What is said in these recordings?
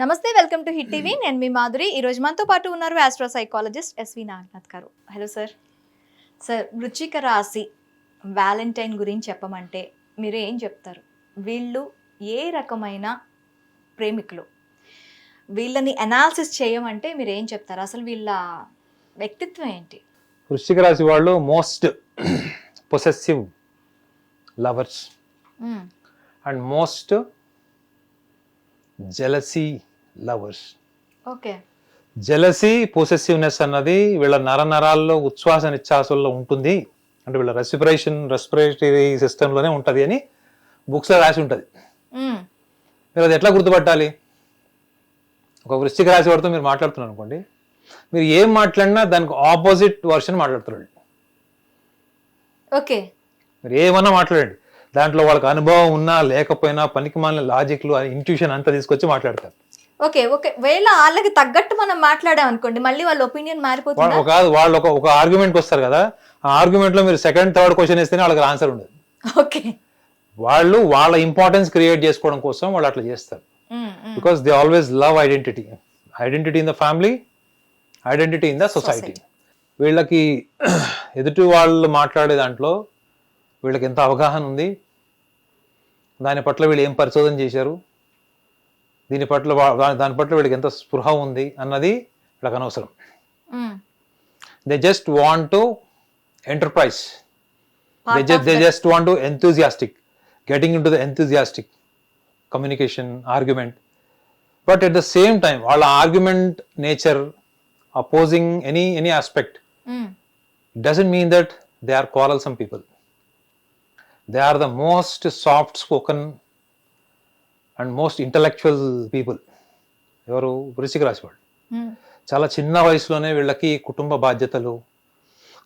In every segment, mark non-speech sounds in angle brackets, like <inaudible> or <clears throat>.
నమస్తే welcome to hit TV. నేను మీ మాధురి. ఈ రోజు మనతో పాటు ఉన్నారు ఆస్ట్రో సైకాలజిస్ట్ ఎస్వి నాగనాథ్ గారు. Hello sir. సార్ వృచ్చిక రాశి వ్యాలంటైన్ గురించి చెప్పమంటే మీరు ఏం చెప్తారు? వీళ్ళు ఏ రకమైన ప్రేమికులు? వీళ్ళని అనాలిసిస్ చేయమంటే మీరు ఏం చెప్తారు? అసలు వీళ్ళ వ్యక్తిత్వం ఏంటి? వృశ్చిక రాశి వాళ్ళు most possessive lovers. And most jealousy lovers. Okay. Jealousy possessiveness అన్నది వీళ్ళ నరనరాల్లో ఉచ్ఛ్వాస నిశ్వాసంలో ఉంటుంది. అంటే వీళ్ళ రెస్పిరేషన్ రెస్పిరేటరీ సిస్టంలోనే ఉంటుంది అని బుక్స్లో రాసి ఉంటుంది. మీరు అది ఎట్లా గుర్తుపట్టాలి? ఒక వృశ్చిక రాశి వాడితో మీరు మాట్లాడుతున్నారు అనుకోండి మీరు ఏం మాట్లాడినా దానికి ఆపోజిట్ వర్షన్ మాట్లాడుతున్నాడు ఓకే. మీరు ఏమన్నా మాట్లాడండి. దాంట్లో వాళ్ళకి అనుభవం ఉన్నా లేకపోయినా పనికి మాలిన లాజిక్లు ఇంట్యూషన్ అంతా తీసుకొచ్చి మాట్లాడతారు. Okay okay. వేళ వాళ్ళకి తగ్గట్టు మనం మాట్లాడాం అనుకోండి మళ్ళీ వాళ్ళ ఒపీనియన్ మారిపోతుందా? కాదు వాళ్ళు ఒక ఒక ఆర్గ్యుమెంట్కి వస్తారు కదా ఆ ఆర్గ్యుమెంట్లో మీరు సెకండ్ థర్డ్ క్వశ్చన్ ఇస్తేనే వాళ్ళకి ఆన్సర్ ఉండదు. ఓకే. వాళ్ళు వాళ్ళ ఇంపార్టెన్స్ క్రియేట్ చేసుకోవడం కోసం వాళ్ళు అట్లా చేస్తారు. Because they always love identity identity in the family identity in the society వీళ్ళకి <clears throat> ఎదుటి వాళ్ళు మాట్లాడే దాంట్లో వీళ్ళకి ఎంత అవగాహన ఉంది? దాని పట్ల వీళ్ళు ఏం పరిశోధన చేశారు? దీని పట్ల దా- దాని పట్ల వీళ్ళకి ఎంత స్పృహ ఉంది అన్నది వీళ్ళకి అనవసరం. They just want to enterprise they the- just want to enthusiastic getting into the enthusiastic communication argument but at the same time వాళ్ళ argument nature opposing any any aspect hmm. doesn't mean that they are quarrelsome people they are the most soft spoken and most intellectual people ఎవరు వృశ్చిక రాశి వాళ్ళు మ్మ్. చాలా చిన్న వయసులోనే వీళ్ళకి కుటుంబ బాధ్యతలు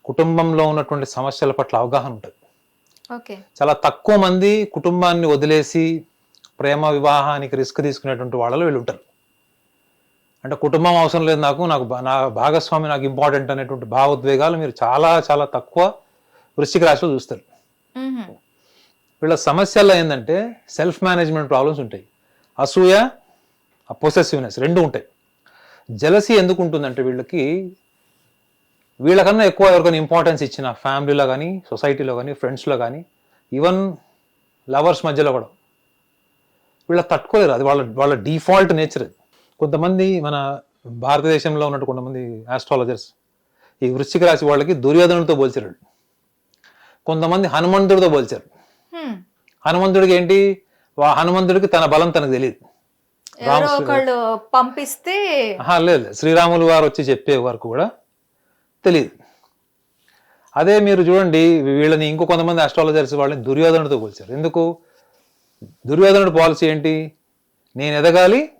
కుటుంబంలో ఉన్నటువంటి సమస్యల పట్ల అవగాహన ఉంటుంది. చాలా తక్కువ మంది కుటుంబాన్ని వదిలేసి ప్రేమ వివాహానికి రిస్క్ తీసుకునేటువంటి వాళ్ళలో వీళ్ళు ఉంటారు. అంటే కుటుంబం అవసరం లేదు నాకు నాకు నా భాగస్వామి నాకు ఇంపార్టెంట్ అనేటువంటి భావోద్వేగాలు మీరు చాలా చాలా తక్కువ వృశ్చిక రాశిలో చూస్తారు. మ్మ్. వీళ్ళ సమస్యల్లో ఏంటంటే సెల్ఫ్ మేనేజ్మెంట్ ప్రాబ్లమ్స్ ఉంటాయి. అసూయ పొసెసివ్నెస్ రెండు ఉంటాయి. జలసి ఎందుకు ఉంటుందంటే వీళ్ళకి వీళ్ళకన్నా ఎక్కువ ఎవరికైనా ఇంపార్టెన్స్ ఇచ్చిన ఫ్యామిలీలో కానీ సొసైటీలో కానీ ఫ్రెండ్స్లో కానీ ఈవెన్ లవర్స్ మధ్యలో కూడా వీళ్ళ తట్టుకోలేరు. అది వాళ్ళ వాళ్ళ డిఫాల్ట్ నేచర్ అది. కొంతమంది మన భారతదేశంలో ఉన్నట్టు కొంతమంది ఆస్ట్రాలజర్స్ ఈ వృశ్చిక రాశి వాళ్ళకి దుర్యోధనుడితో పోల్చారు కొంతమంది హనుమంతుడితో పోల్చారు. హనుమంతుడికి ఏంటి? వా- హనుమంతుడికి తన బలం తనకు తెలియదు ఒకళ్ళు పంపిస్తే లేదు. శ్రీరాములు వారు వచ్చి చెప్పే వరకు కూడా తెలియదు అదే మీరు చూడండి వీళ్ళని ఇంకో కొంతమంది అస్ట్రాలజర్స్ వాళ్ళని దుర్యోధనుడితో పోల్చారు. ఎందుకు? దుర్యోధనుడి పాలసీ ఏంటి? నేను ఎదగాలి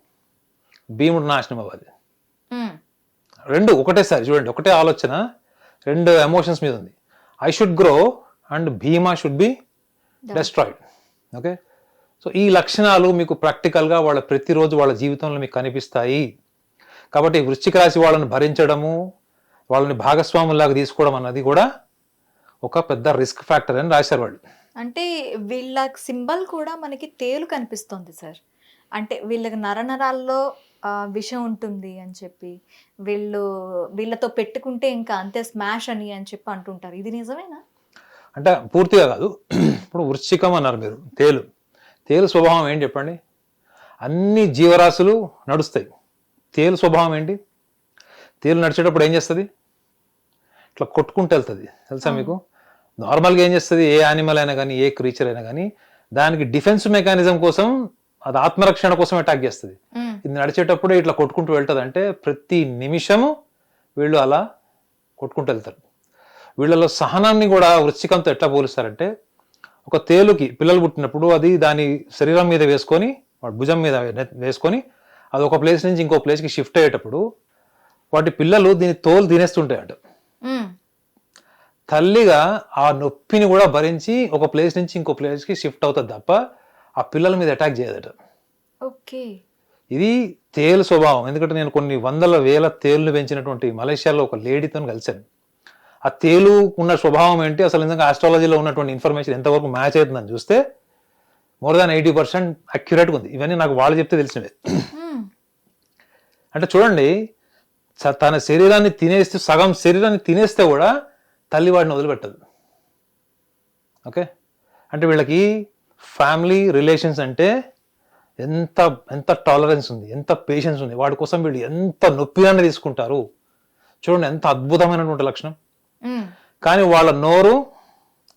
భీముడు నాశనం అవ్వాలి. రెండు ఒకటేసారి చూడండి ఒకటే ఆలోచన రెండు ఎమోషన్స్ మీద ఉంది. I should grow and Bhima should be destroyed okay so ఈ లక్షణాలు మీకు ప్రాక్టికల్గా వాళ్ళ ప్రతిరోజు వాళ్ళ జీవితంలో మీకు కనిపిస్తాయి. కాబట్టి వృశ్చిక రాశి వాళ్ళని భరించడము వాళ్ళని భాగస్వాములాగా తీసుకోవడం అన్నది కూడా ఒక పెద్ద రిస్క్ ఫ్యాక్టర్ అని రాశారు వాళ్ళు. అంటే వీళ్ళ సింబల్ కూడా మనకి తేలు కనిపిస్తుంది సార్. అంటే వీళ్ళకి నరనరాల్లో విషం ఉంటుంది అని చెప్పి వీళ్ళు వీళ్ళతో పెట్టుకుంటే ఇంకా అంతే స్మాష్ అని అని చెప్పి అంటుంటారు. ఇది నిజమేనా? అంటే పూర్తిగా కాదు. ఇప్పుడు వృశ్చికం అన్నారు మీరు. తేలు. తేలు స్వభావం ఏంటి చెప్పండి? అన్ని జీవరాశులు నడుస్తాయి. తేలు స్వభావం ఏంటి? తేలు నడిచేటప్పుడు ఏం చేస్తుంది? ఇట్లా కొట్టుకుంటూ వెళ్తుంది. తెలుసా మీకు? నార్మల్గా ఏం చేస్తుంది? ఏ యానిమల్ అయినా కానీ ఏ క్రీచర్ అయినా కానీ దానికి డిఫెన్స్ మెకానిజం కోసం అది ఆత్మరక్షణ కోసం అటాక్ చేస్తుంది. ఇది నడిచేటప్పుడు ఇట్లా కొట్టుకుంటూ వెళ్తుంది అంటే ప్రతి నిమిషము వీళ్ళు అలా కొట్టుకుంటూ వెళ్తారు. వీళ్ళలో సహనాన్ని కూడా వృశ్చికంతో ఎట్లా పోలుస్తారంటే ఒక తేలుకి పిల్లలు పుట్టినప్పుడు అది దాని శరీరం మీద వేసుకొని వాడి భుజం మీద వేసుకొని అది ఒక ప్లేస్ నుంచి ఇంకో ప్లేస్కి షిఫ్ట్ అయ్యేటప్పుడు వాటి పిల్లలు దీని తోలు తినేస్తుంటాయట. తల్లిగా ఆ నొప్పిని కూడా భరించి ఒక ప్లేస్ నుంచి ఇంకో ప్లేస్కి షిఫ్ట్ అవుతుంది తప్ప ఆ పిల్లల మీద అటాక్ చేయదట. ఓకే. ఇది తేలు స్వభావం. ఎందుకంటే నేను కొన్ని వందల వేల తేలును పెంచినటువంటి మలేషియాలో ఒక లేడీతో కలిశాను. ఆ తేలు ఉన్న స్వభావం ఏంటి? అసలు నిజంగా ఆస్ట్రాలజీలో ఉన్నటువంటి ఇన్ఫర్మేషన్ ఎంతవరకు మ్యాచ్ అవుతుందని చూస్తే మోర్ దాన్ ఎయిటీ పర్సెంట్ అక్యురేట్గా ఉంది. ఇవన్నీ నాకు వాళ్ళు చెప్తే తెలిసినవే. మ్మ్. అంటే చూడండి తన శరీరాన్ని తినేస్తే సగం శరీరాన్ని తినేస్తే కూడా తల్లి వాడిని వదిలిపెట్టదు. ఓకే? అంటే వీళ్ళకి ఫ్యామిలీ రిలేషన్స్ అంటే ఎంత ఎంత టాలరెన్స్ ఉంది ఎంత పేషెన్స్ ఉంది. వాడి కోసం వీళ్ళు ఎంత నొప్పిగానే తీసుకుంటారు. చూడండి ఎంత అద్భుతమైనటువంటి లక్షణం. కానీ వాళ్ళ నోరు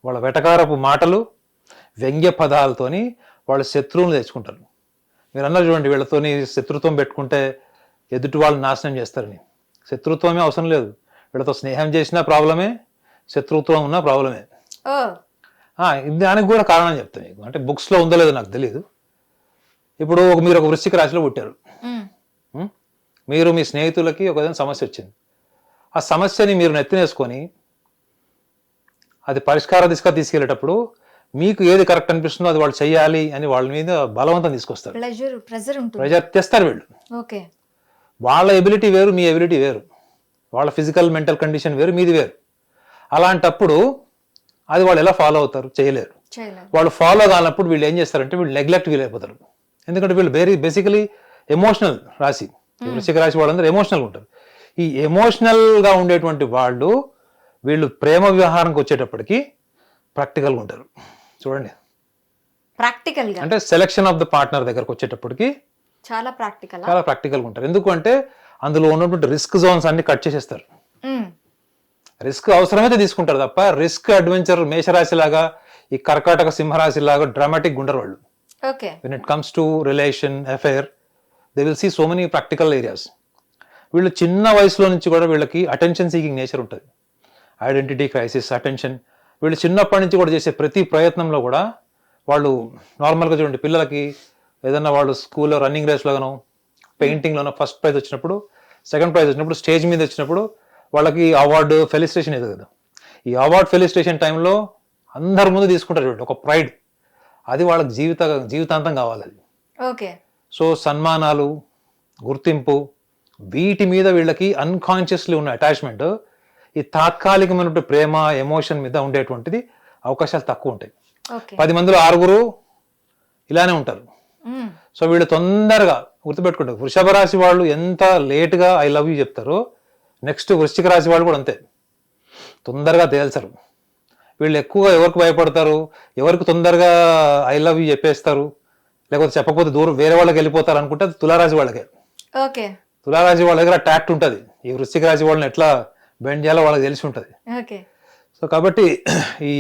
వాళ్ళ వెటకారపు మాటలు వ్యంగ్య పదాలతోని వాళ్ళ శత్రువులు తెచ్చుకుంటారు. మీరు అన్నారు చూడండి వీళ్ళతోని శత్రుత్వం పెట్టుకుంటే ఎదుటి వాళ్ళు నాశనం చేస్తారని శత్రుత్వమే అవసరం లేదు. వీళ్ళతో స్నేహం చేసినా ప్రాబ్లమే శత్రుత్వం ఉన్నా ప్రాబ్లమే. దానికి కూడా కారణం చెప్తాను మీకు. అంటే బుక్స్లో ఉందో లేదో నాకు తెలియదు ఇప్పుడు ఒక మీరు ఒక వృశ్చిక రాశిలో పుట్టారు? మీరు మీ స్నేహితులకి ఒక సమస్య వచ్చింది. ఆ సమస్యని మీరు నెత్తినేసుకొని అది పరిష్కార దిశగా తీసుకెళ్ళేటప్పుడు మీకు ఏది కరెక్ట్ అనిపిస్తుందో అది వాళ్ళు చెయ్యాలి అని వాళ్ళ మీద బలవంతం తీసుకొస్తారు. ప్రెజర్ తెస్తారు వీళ్ళు. ఓకే. వాళ్ళ ఎబిలిటీ వేరు మీ ఎబిలిటీ వేరు. వాళ్ళ ఫిజికల్ మెంటల్ కండిషన్ వేరు మీది వేరు. అలాంటప్పుడు అది వాళ్ళు ఎలా ఫాలో అవుతారు? చేయలేరు. వాళ్ళు ఫాలో కానప్పుడు వీళ్ళు ఏం చేస్తారంటే వీళ్ళు నెగ్లెక్ట్ ఫీల్ అయిపోతారు ఎందుకంటే వీళ్ళు వెరీ బేసికలీ ఎమోషనల్ రాశి. ఈ వృశ్చిక రాశి వాళ్ళందరూ ఎమోషనల్ ఉంటారు. ఈ ఎమోషనల్గా ఉండేటువంటి వాళ్ళు వీళ్ళు ప్రేమ వ్యవహారంకి వచ్చేటప్పటికి ప్రాక్టికల్గా ఉంటారు. చూడండి. ప్రాక్టికల్గా. అంటే సెలెక్షన్ ఆఫ్ ద పార్ట్నర్ దగ్గరకు వచ్చేటప్పటికి చాలా ప్రాక్టికల్ చాలా ప్రాక్టికల్గా ఉంటారు. ఎందుకు అంటే అందులో ఉన్నటువంటి రిస్క్ జోన్స్ అన్ని కట్ చేసేస్తారు. రిస్క్ అవసరమైతే తీసుకుంటారు తప్ప రిస్క్ అడ్వెంచర్ మేషరాశి లాగా ఈ కర్కాటక సింహరాశి లాగా డ్రామాటిక్ ఉండరు వాళ్ళు. Okay. When it comes to relation affair they will see so many practical areas. వీళ్ళు చిన్న వయసులో నుంచి కూడా వీళ్ళకి అటెన్షన్ సీకింగ్ నేచర్ ఉంటుంది. ఐడెంటిటీ క్రైసిస్ అటెన్షన్ వీళ్ళు చిన్నప్పటి నుంచి కూడా చేసే ప్రతి ప్రయత్నంలో కూడా వాళ్ళు నార్మల్గా చూడండి పిల్లలకి ఏదన్నా వాళ్ళు స్కూల్లో రన్నింగ్ రేస్లోనో పెయింటింగ్లోనో ఫస్ట్ ప్రైజ్ వచ్చినప్పుడు సెకండ్ ప్రైజ్ వచ్చినప్పుడు స్టేజ్ మీద వచ్చినప్పుడు వాళ్ళకి అవార్డు ఫెలిస్ట్రేషన్ ఏదో కదా. ఈ అవార్డ్ ఫెలిస్ట్రేషన్ టైంలో అందరి ముందు తీసుకుంటారు చూడండి ఒక ప్రైడ్ అది వాళ్ళకి జీవిత జీవితాంతం కావాలి అది. ఓకే సో సన్మానాలు గుర్తింపు వీటి మీద వీళ్ళకి అన్కాన్షియస్లీ ఉన్న అటాచ్మెంట్ ఈ తాత్కాలికమైనటువంటి ప్రేమ ఎమోషన్ మీద ఉండేటువంటిది అవకాశాలు తక్కువ ఉంటాయి. పది మందిలో ఆరుగురు ఇలానే ఉంటారు. సో వీళ్ళు తొందరగా గుర్తుపెట్టుకుంటారు వృషభ రాశి వాళ్ళు ఎంత లేట్గా ఐ లవ్ యూ చెప్తారో నెక్స్ట్ వృశ్చిక రాశి వాళ్ళు కూడా అంతే. తొందరగా తేల్చరు. వీళ్ళు ఎక్కువగా ఎవరికి భయపడతారు ఎవరికి తొందరగా ఐ లవ్ యూ చెప్పేస్తారు లేకపోతే చెప్పకపోతే దూరం వేరే వాళ్ళకి వెళ్ళిపోతారు అనుకుంటే తులారాశి వాళ్ళకే. ఓకే. తులారాశి వాళ్ళ దగ్గర టాక్ట్ ఉంటుంది. ఈ వృశ్చిక రాశి వాళ్ళని ఎట్లా బెండ్ చేయాలో వాళ్ళకి తెలిసి ఉంటుంది. సో కాబట్టి ఈ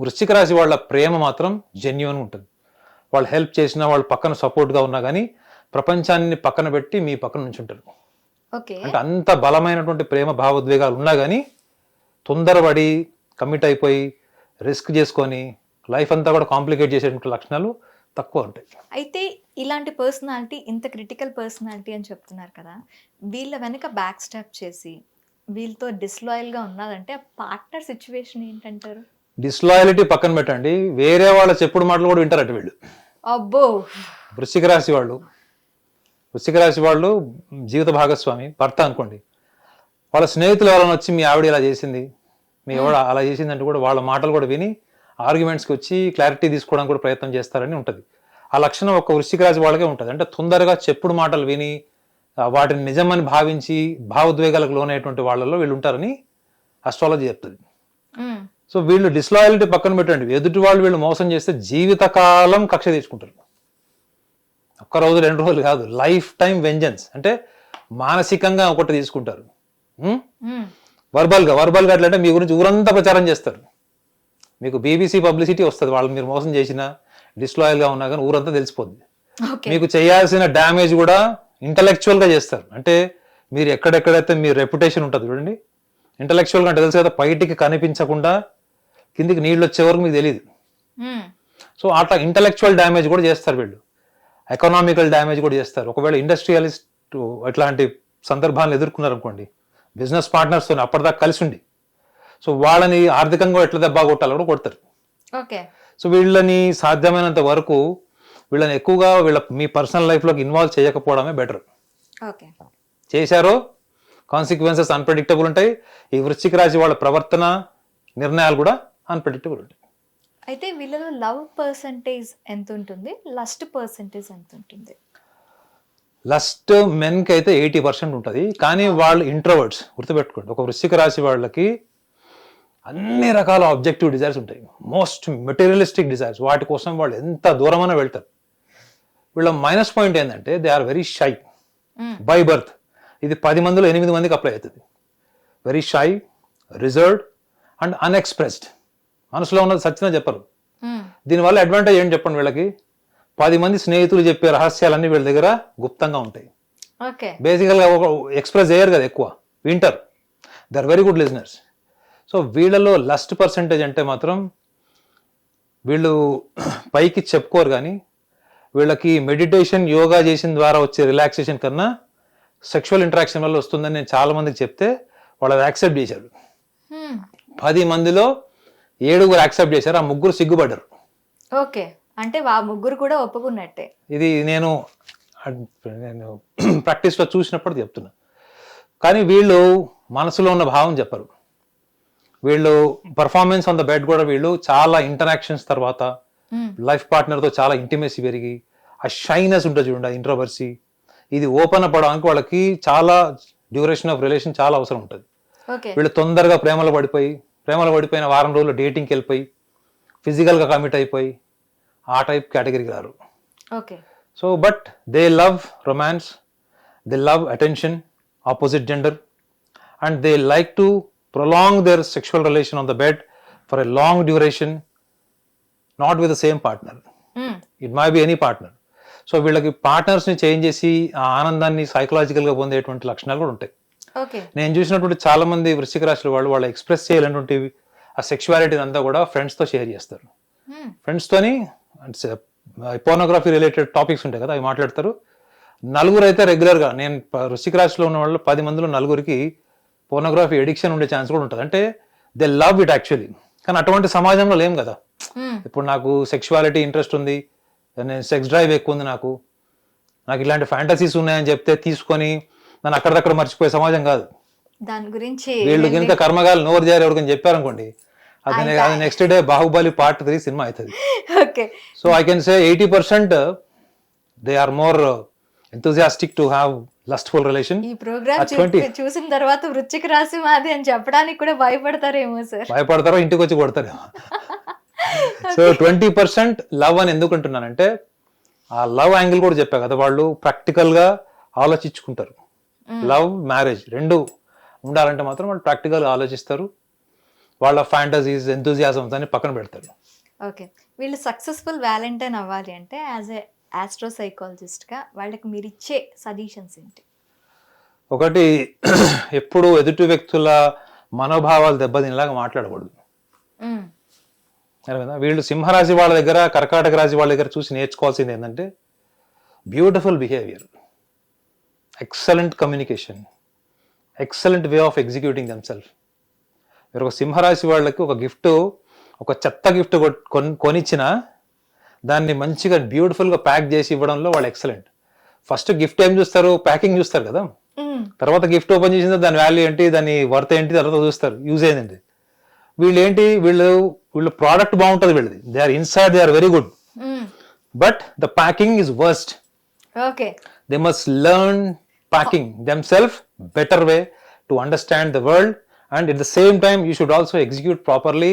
వృశ్చిక రాశి వాళ్ళ ప్రేమ మాత్రం జెన్యున్ ఉంటుంది. వాళ్ళు హెల్ప్ చేసినా వాళ్ళు పక్కన సపోర్ట్గా ఉన్నా కానీ ప్రపంచాన్ని పక్కన పెట్టి మీ పక్కన నుంచి ఉంటారు. ఓకే. అంటే అంత బలమైనటువంటి ప్రేమ భావోద్వేగాలు ఉన్నా కానీ తొందరపడి కమిట్ అయిపోయి రిస్క్ చేసుకొని లైఫ్ అంతా కూడా కాంప్లికేట్ చేసేటువంటి లక్షణాలు తక్కువ ఉంటాయి. అయితే ఇలాంటి పర్సనాలిటీ ఇంత క్రిటికల్ పర్సనాలిటీ అని చెప్తున్నారు కదా వీళ్ళ వెనక బ్యాక్ స్టాప్ చేసి వీళ్ళతో disloyal గా ఉన్నారంటే ఆ పార్ట్నర్ సిచ్యువేషన్ ఏంటంటారు? డిస్లాయలిటీ పక్కన పెట్టండి. వేరే వాళ్ళ చెప్పుడు మాటలు కూడా వింటారట వీళ్ళు. అబ్బో! వృశ్చిక రాశి వాళ్ళు. వృశ్చిక రాశి వాళ్ళు జీవిత భాగస్వామి భర్త అనుకోండి. వాళ్ళ స్నేహితులు ఎవరైనా వచ్చి మీ ఆవిడ ఇలా చేసింది మీ ఎవడ అలా చేసిందంటే కూడా వాళ్ళ మాటలు కూడా విని ఆర్గ్యుమెంట్స్కి వచ్చి క్లారిటీ తీసుకోవడానికి కూడా ప్రయత్నం చేస్తారని ఉంటుంది. ఆ లక్షణం ఒక వృశ్చిక రాశి వాళ్ళకే ఉంటుంది. అంటే తొందరగా చెప్పుడు మాటలు విని వాటిని నిజమని భావించి భావోద్వేగాలకు లోనైనటువంటి వాళ్ళలో వీళ్ళు ఉంటారని అస్ట్రాలజీ చెప్తుంది. సో వీళ్ళు డిస్లాయలిటీ పక్కన పెట్టండి. ఎదుటి వాళ్ళు వీళ్ళు మోసం చేస్తే జీవితకాలం కక్ష తీసుకుంటారు ఒక్క రోజు రెండు రోజులు కాదు. Lifetime vengeance. అంటే మానసికంగా ఒకటి తీసుకుంటారు. వర్బల్గా వర్బల్గా ఎట్లంటే మీ గురించి ఊరంతా ప్రచారం చేస్తారు. మీకు బీబీసీ పబ్లిసిటీ వస్తుంది. వాళ్ళు మీరు మోసం చేసినా డిస్లాయల్గా ఉన్నా కానీ ఊరంతా తెలిసిపోద్ది. మీకు చేయాల్సిన డ్యామేజ్ కూడా ఇంటలెక్చువల్గా చేస్తారు. అంటే మీరు ఎక్కడెక్కడైతే మీ రెప్యుటేషన్ ఉంటుంది చూడండి. ఇంటలెక్చువల్గా అంటే తెలుసు కదా బయటికి కనిపించకుండా కిందికి నీళ్ళు వచ్చే వరకు మీకు తెలియదు. సో అట్లా ఇంటలెక్చువల్ డ్యామేజ్ కూడా చేస్తారు వీళ్ళు. ఎకనామికల్ డ్యామేజ్ కూడా చేస్తారు. ఒకవేళ ఇండస్ట్రియలిస్ట్ సందర్భాలను ఎదుర్కొన్నారు అనుకోండి బిజినెస్ పార్ట్నర్స్తో అప్పటిదాకా కలిసి ఉండి సో వాళ్ళని ఆర్థికంగా ఎట్లా దెబ్బ కొట్టాలో కూడా కొడతారు. ఓకే. సో వీళ్ళని సాధ్యమైనంత వరకు వీళ్ళని ఎక్కువగా వీళ్ళ మీ పర్సనల్ లైఫ్లోకి ఇన్వాల్వ్ చేయకపోవడమే బెటర్. ఓకే. చేశారో? కాన్సిక్వెన్సెస్ అన్ప్రెడిక్టబుల్ ఉంటాయి. ఈ వృశ్చిక రాశి వాళ్ళ ప్రవర్తన నిర్ణయాలు కూడా అన్ప్రెడిక్టబుల్ ఉంటాయి. అయితే వీళ్ళలో లవ్ పర్సంటేజ్ ఎంత ఉంటుంది లస్ట్ పర్సంటేజ్ ఎంత ఉంటుంది లస్ట్ మెన్కి అయితే ఎయిటీ పర్సెంట్ ఉంటుంది. కానీ వాళ్ళు ఇంట్రోవర్డ్స్ గుర్తుపెట్టుకోండి. ఒక వృశ్చిక రాశి వాళ్ళకి అన్ని రకాల ఆబ్జెక్టివ్ డిజైర్స్ ఉంటాయి. Most materialistic desires. వాటి కోసం వాళ్ళు ఎంత దూరమైనా వెళ్తారు. వీళ్ళ మైనస్ పాయింట్ ఏంటంటే they are very shy. By birth. ఇది పది మందిలో ఎనిమిది మందికి అప్లై అవుతుంది. Very shy reserved and unexpressed. మనసులో ఉన్నది సత్యన చెప్పరు. దీనివల్ల అడ్వాంటేజ్ ఏంటి చెప్పండి వీళ్ళకి? పది మంది స్నేహితులు చెప్పే రహస్యాలన్నీ వీళ్ళ దగ్గర గుప్తంగా ఉంటాయి. బేసికల్గా ఒక ఎక్స్ప్రెస్ చేయరు కదా ఎక్కువ. Winter. They are very good listeners. So వీళ్ళలో లస్ట్ పర్సంటేజ్ అంటే మాత్రం వీళ్ళు పైకి చెప్పుకోరు కానీ వీళ్ళకి మెడిటేషన్ యోగా చేసిన ద్వారా వచ్చే రిలాక్సేషన్ కన్నా సెక్షువల్ ఇంటరాక్షన్ వల్ల వస్తుందని నేను చాలా మందికి చెప్తే వాళ్ళు యాక్సెప్ట్ చేశారు. పది మందిలో ఏడుగురు యాక్సెప్ట్ చేశారు ఆ ముగ్గురు సిగ్గుపడ్డారు. ఓకే. అంటే వా ముగ్గురు కూడా ఒప్పుకున్నట్టే. ఇది నేను నేను <clears throat> ప్రాక్టీస్లో చూసినప్పుడు చెప్తున్నా. కానీ వీళ్ళు మనసులో ఉన్న భావం చెప్పరు. వీళ్ళు పర్ఫార్మెన్స్ ఆన్ ద బెడ్ కూడా వీళ్ళు చాలా ఇంటరాక్షన్స్ తర్వాత Hmm. లైఫ్ పార్ట్నర్తో చాలా ఇంటిమేసీ పెరిగి ఆ షైనెస్ ఉంటుంది చూడండి ఇంట్రోవర్సీ ఇది ఓపెన్ అవ్వడానికి వాళ్ళకి చాలా డ్యూరేషన్ ఆఫ్ రిలేషన్ చాలా అవసరం ఉంటుంది. వీళ్ళు తొందరగా ప్రేమలో పడిపోయి ప్రేమలో పడిపోయిన వారం రోజులు డేటింగ్కి వెళ్ళిపోయి ఫిజికల్గా కమిట్ అయిపోయి ఆ టైప్ కేటగిరీకి రారు. So but they love romance they love attention opposite gender and they like to prolong their sexual relation on the bed for a long duration not with the same partner it may be any partner so వీళ్ళకి పార్ట్నర్స్ని change చేసి ఆ ఆనందాన్ని సైకలాజికల్గా పొందేటువంటి లక్షణాలు కూడా ఉంటాయి. నేను చూసినటువంటి చాలా మంది వృశ్చిక రాశుల వాళ్ళు వాళ్ళు ఎక్స్ప్రెస్ చేయాలన్నటువంటి ఆ సెక్షువాలిటీని అంతా కూడా ఫ్రెండ్స్తో షేర్ చేస్తారు. ఫ్రెండ్స్తోని పోర్నోగ్రఫీ రిలేటెడ్ టాపిక్స్ ఉంటాయి కదా అవి మాట్లాడతారు. నలుగురు అయితే రెగ్యులర్గా నేను ప- వృశ్చిక రాశిలో ఉన్న వాళ్ళు పది మందిలో నలుగురికి పోర్నోగ్రఫీ ఎడిక్షన్ ఉండే ఛాన్స్ కూడా ఉంటుంది. అంటే దే లవ్ ఇట్ యాక్చువల్లీ. కానీ అటువంటి సమాజంలో లేం కదా. ఇప్పుడు నాకు సెక్షువాలిటీ ఇంట్రెస్ట్ ఉంది. నేను సెక్స్ డ్రైవ్ ఎక్కువ ఉంది నాకు. నాకు ఇలాంటి ఫ్యాంటసీస్ ఉన్నాయని చెప్తే తీసుకొని నన్ను అక్కడక్కడ మర్చిపోయే సమాజం కాదు. దాని గురించి వీళ్ళు కింద కర్మగాలు నోరు జారి ఎవరికైనా చెప్పారనుకోండి అది అది next day Baahubali part three cinema అవుతుంది. Okay. So I can say eighty percent they are more enthusiastic to have lustful relation ఈ ప్రోగ్రామ్ At 20. చూసిన తర్వాత వృచ్చిక రాశి మాది అని చెప్పడానికి కూడా భయపడతారేమో సార్. భయపడతారో ఇంటికి వచ్చి కొడతారు సో ట్వంటీ పర్సెంట్ లవ్ అని ఎందుకు అంటున్నానంటే ఆ లవ్ యాంగిల్ కూడా చెప్పా కదా వాళ్ళు ప్రాక్టికల్గా ఆలోచించుకుంటారు. లవ్ మ్యారేజ్ రెండు ఉండాలంటే మాత్రం వాళ్ళు ప్రాక్టికల్గా ఆలోచిస్తారు. వాళ్ళ ఫ్యాంటసీస్ ఎంతూజియాజమ్స్ అని పక్కన పెడతారు. ఓకే వీళ్ళు సక్సెస్ఫుల్ వ్యాలంటైన్ అవ్వాలి అంటే యాజ్ ఏ ఆస్ట్రో గా వాళ్ళకి మీరు ఇచ్చే సజెషన్స్ ఏంటి? ఒకటి ఎప్పుడు ఎదుటి వ్యక్తుల మనోభావాలు దెబ్బతినేలాగా మాట్లాడకూడదు? వీళ్ళు సింహరాశి వాళ్ళ దగ్గర కర్కాటక రాశి వాళ్ళ దగ్గర చూసి నేర్చుకోవాల్సింది ఏంటంటే beautiful behaviour excellent communication excellent way of executing themselves మీరు ఒక సింహరాశి వాళ్ళకి ఒక గిఫ్ట్ ఒక చెత్త గిఫ్ట్ కొనిచ్చిన దాన్ని మంచిగా బ్యూటిఫుల్గా ప్యాక్ చేసి ఇవ్వడంలో వాళ్ళు ఎక్సలెంట్ ఫస్ట్ గిఫ్ట్ ఏం చూస్తారు? ప్యాకింగ్ చూస్తారు కదా. తర్వాత గిఫ్ట్ ఓపెన్ చేసిన దాని వాల్యూ ఏంటి? దాని వర్త్ ఏంటి? తర్వాత చూస్తారు. యూజ్ అయింది వీళ్ళు ఏంటి వీళ్ళు వీళ్ళు ప్రోడక్ట్ బాగుంటుంది వీళ్ళది. They are inside they are very good. But the packing is worst okay. They must learn packing them self better way to understand the world and at the same time you should also execute properly